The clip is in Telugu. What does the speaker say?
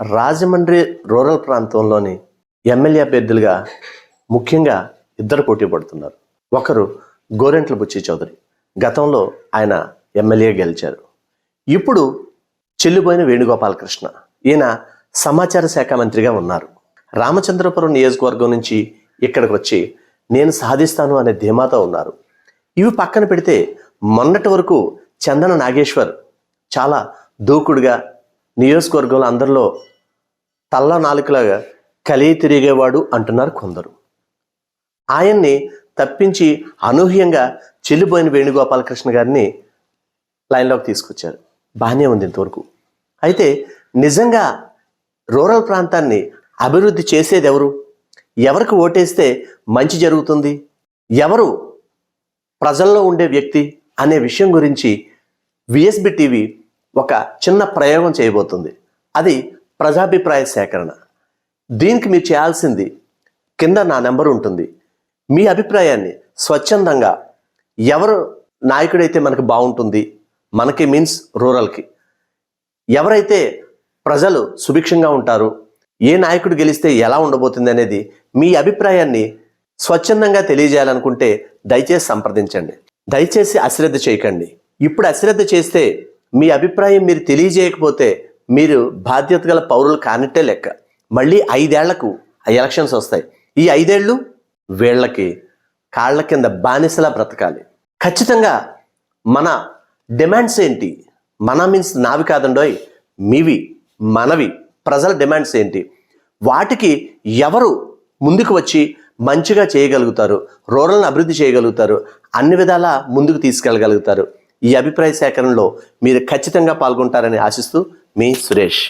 రాజమండ్రి రూరల్ ప్రాంతంలోని ఎమ్మెల్యే అభ్యర్థులుగా ముఖ్యంగా ఇద్దరు పోటీ పడుతున్నారు. ఒకరు గోరెంట్ల బుచ్చి చౌదరి. గతంలో ఆయన ఎమ్మెల్యే గెలిచారు. ఇప్పుడు చెల్లిపోయిన వేణుగోపాలకృష్ణ. ఈయన సమాచార శాఖ మంత్రిగా ఉన్నారు. రామచంద్రపురం నియోజకవర్గం నుంచి ఇక్కడికి వచ్చి నేను సాధిస్తాను అనే ధీమాతో ఉన్నారు. ఇవి పక్కన పెడితే మొన్నటి వరకు చందన నాగేశ్వర్ చాలా దూకుడుగా నియోజకవర్గంలో అందరిలో తల్ల నాలుకలాగా కలిగి తిరిగేవాడు అంటున్నారు కొందరు. ఆయన్ని తప్పించి అనూహ్యంగా చెల్లిపోయిన వేణుగోపాలకృష్ణ గారిని లైన్లోకి తీసుకొచ్చారు. బాగానే ఉంది ఇంతవరకు. అయితే నిజంగా రూరల్ ప్రాంతాన్ని అభివృద్ధి చేసేది ఎవరు ఎవరికి ఓటేస్తే మంచి జరుగుతుంది? ఎవరు ప్రజల్లో ఉండే వ్యక్తి అనే విషయం గురించి విఎస్బి టీవీ ఒక చిన్న ప్రయోగం చేయబోతుంది. అది ప్రజాభిప్రాయ సేకరణ. దీనికి మీరు చేయాల్సింది కింద నా నెంబర్ ఉంటుంది. మీ అభిప్రాయాన్ని స్వచ్ఛందంగా ఎవరు నాయకుడైతే మనకు బాగుంటుంది మనకి మీన్స్ రూరల్కి. ఎవరైతే ప్రజలు సుభిక్షంగా ఉంటారు ఏ నాయకుడు గెలిస్తే ఎలా ఉండబోతుంది అనేది మీ అభిప్రాయాన్ని స్వచ్ఛందంగా తెలియజేయాలనుకుంటే దయచేసి సంప్రదించండి. దయచేసి అశ్రద్ధ చేయకండి. ఇప్పుడు అశ్రద్ధ చేస్తే మీ అభిప్రాయం మీరు తెలియజేయకపోతే మీరు బాధ్యత గల పౌరులు కానట్టే లెక్క. మళ్ళీ ఐదేళ్ళకు ఎలక్షన్స్ వస్తాయి. ఈ ఐదేళ్ళు వీళ్ళకి కాళ్ళ కింద బానిసలా బ్రతకాలి. ఖచ్చితంగా మన డిమాండ్స్ ఏంటి? మన మీన్స్ నావి కాదండోయ్ మీవి మనవి ప్రజల డిమాండ్స్ ఏంటి? వాటికి ఎవరు ముందుకు వచ్చి మంచిగా చేయగలుగుతారు? రూరల్ని అభివృద్ధి చేయగలుగుతారు? అన్ని విధాలా ముందుకు తీసుకెళ్ళగలుగుతారు? ఈ అభిప్రాయ సేకరణలో మీరు ఖచ్చితంగా పాల్గొంటారని ఆశిస్తూ మీ సురేష్.